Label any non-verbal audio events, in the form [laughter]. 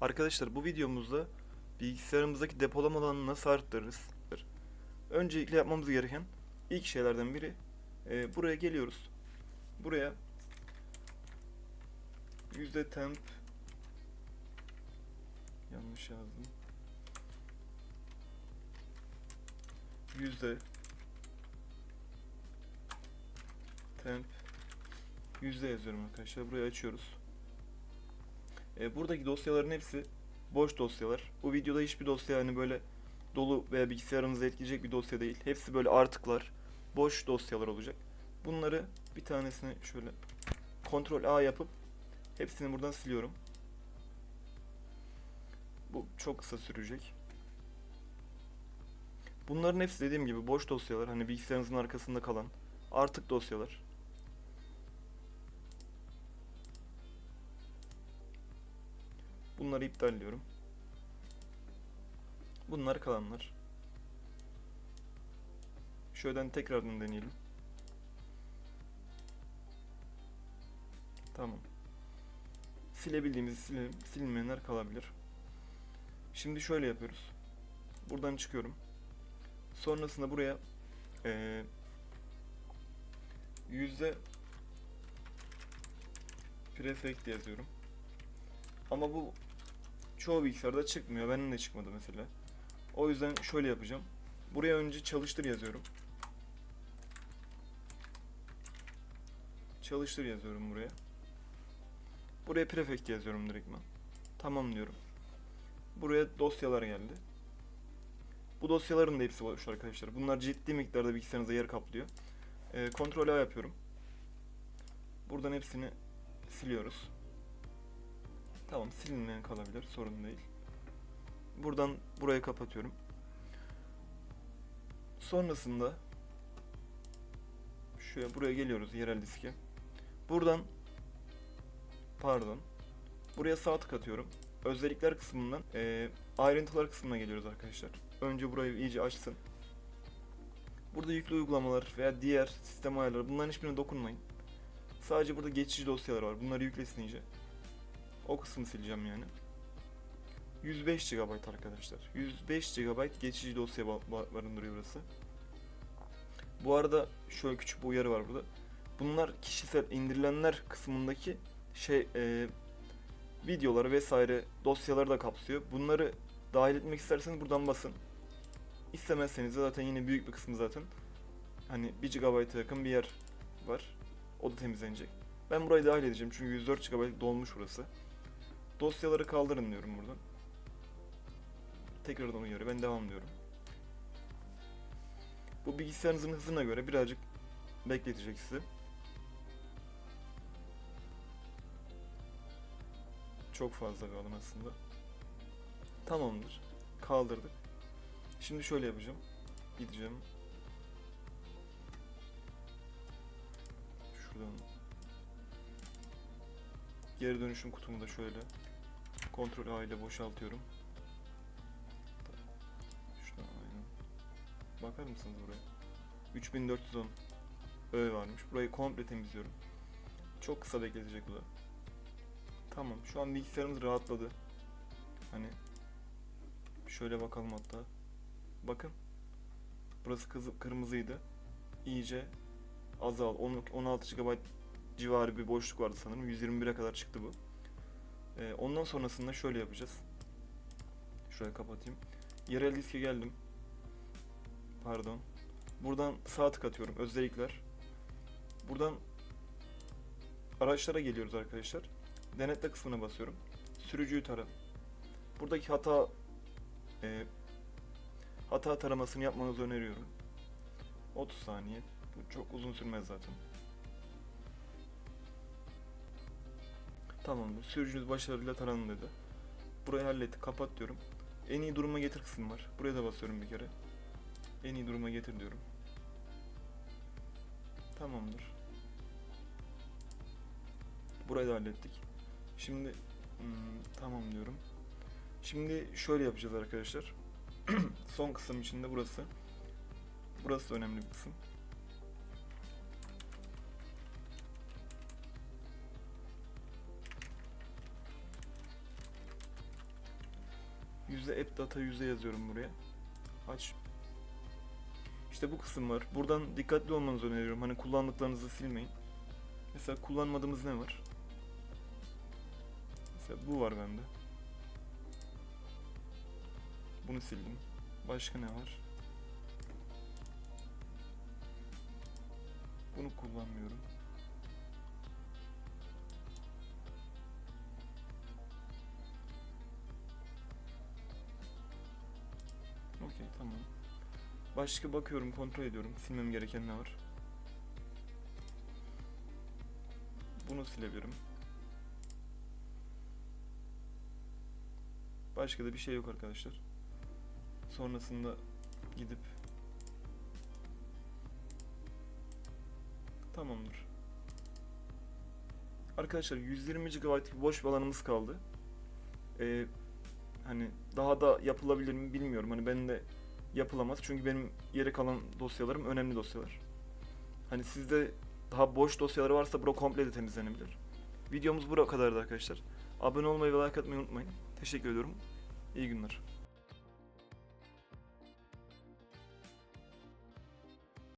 Arkadaşlar bu videomuzda bilgisayarımızdaki depolama alanını nasıl arttırırız? Öncelikle yapmamız gereken ilk şeylerden biri e, buraya geliyoruz. Buraya yüzde temp yanlış yazdım. Yüzde temp yüzde yazıyorum arkadaşlar. Burayı açıyoruz. E, buradaki dosyaların hepsi boş dosyalar. Bu videoda hiçbir dosya hani böyle dolu veya bilgisayarınızı etkileyecek bir dosya değil. Hepsi böyle artıklar, boş dosyalar olacak. Bunları bir tanesini şöyle kontrol A yapıp hepsini buradan siliyorum. Bu çok kısa sürecek. Bunların hepsi dediğim gibi boş dosyalar. Hani bilgisayarınızın arkasında kalan artık dosyalar. Bunları iptalliyorum. Bunlar kalanlar. Şöyle tekrardan deneyelim. Tamam. Silebildiğimizi silelim. Silinmeyenler kalabilir. Şimdi şöyle yapıyoruz. Buradan çıkıyorum. Sonrasında buraya eee yüzde prefect yazıyorum. Ama bu çoğu bilgisayarda çıkmıyor. Benim de çıkmadı mesela. O yüzden şöyle yapacağım. Buraya önce çalıştır yazıyorum. Çalıştır yazıyorum buraya. Buraya prefect yazıyorum direktman. Tamam diyorum. Buraya dosyalar geldi. Bu dosyaların da hepsi boş arkadaşlar. Bunlar ciddi miktarda bilgisayarınızda yer kaplıyor. Ee, Ctrl A yapıyorum. Buradan hepsini siliyoruz. Tamam silinmeyen kalabilir sorun değil. Buradan burayı kapatıyorum. Sonrasında şuraya buraya geliyoruz yerel diske. Buradan pardon buraya sağ tık atıyorum. Özellikler kısmından eee, ayrıntılar kısmına geliyoruz arkadaşlar. Önce burayı iyice açsın. Burada yüklü uygulamalar veya diğer sistem ayarları bunların hiçbirine dokunmayın. Sadece burada geçici dosyalar var. Bunları yüklesin iyice. O kısmını sileceğim yani. 105 GB arkadaşlar. 105 GB geçici dosya ba- ba- barındırıyor burası. Bu arada şöyle küçük bir uyarı var burada. Bunlar kişisel indirilenler kısmındaki şey e, videoları vesaire dosyaları da kapsıyor. Bunları dahil etmek isterseniz buradan basın. İstemezseniz de zaten yine büyük bir kısmı zaten hani 1 GB'a yakın bir yer var. O da temizlenecek. Ben burayı dahil edeceğim çünkü 104 GB dolmuş burası. Dosyaları kaldırın diyorum buradan. Tekrardan uyarı. Ben devam diyorum. Bu bilgisayarınızın hızına göre birazcık bekletecek sizi. Çok fazla bir alan aslında. Tamamdır. Kaldırdık. Şimdi şöyle yapacağım. Gideceğim. Şuradan geri dönüşüm kutumu da şöyle kontrol A ile boşaltıyorum. Bakar mısınız buraya? 3410 öğe varmış. Burayı komple temizliyorum. Çok kısa bekletecek bu da. Tamam. Şu an bilgisayarımız rahatladı. Hani şöyle bakalım hatta. Bakın. Burası kızı, kırmızıydı. İyice azal. 10 16 GB civarı bir boşluk vardı sanırım. 121'e kadar çıktı bu. Ee, ondan sonrasında şöyle yapacağız. Şuraya kapatayım. Yerel diske geldim. Pardon. Buradan sağ tık atıyorum. Özellikler. Buradan araçlara geliyoruz arkadaşlar. Denetle kısmına basıyorum. Sürücüyü tara. Buradaki hata e, hata taramasını yapmanızı öneriyorum. 30 saniye. Bu çok uzun sürmez zaten. Tamamdır. Sürücünüz başarıyla taranın dedi. Burayı hallettik. Kapat diyorum. En iyi duruma getir kısmı var. Buraya da basıyorum bir kere. En iyi duruma getir diyorum. Tamamdır. Burayı da hallettik. Şimdi hmm, tamam diyorum. Şimdi şöyle yapacağız arkadaşlar. [clears throat] Son kısım içinde burası. Burası önemli bir kısım. Yüzde app data yüzde yazıyorum buraya. Aç. İşte bu kısım var. Buradan dikkatli olmanızı öneriyorum. Hani kullandıklarınızı silmeyin. Mesela kullanmadığımız ne var? Mesela bu var bende. Bunu sildim. Başka ne var? Bunu kullanmıyorum. Başka bakıyorum kontrol ediyorum. Silmem gereken ne var? Bunu silebilirim. Başka da bir şey yok arkadaşlar. Sonrasında gidip Tamamdır. Arkadaşlar 120 GB boş bir alanımız kaldı. Ee, hani daha da yapılabilir mi bilmiyorum. Hani benim de yapılamaz. Çünkü benim yere kalan dosyalarım önemli dosyalar. Hani sizde daha boş dosyaları varsa bura komple de temizlenebilir. Videomuz buraya kadardı arkadaşlar. Abone olmayı ve like atmayı unutmayın. Teşekkür ediyorum. İyi günler.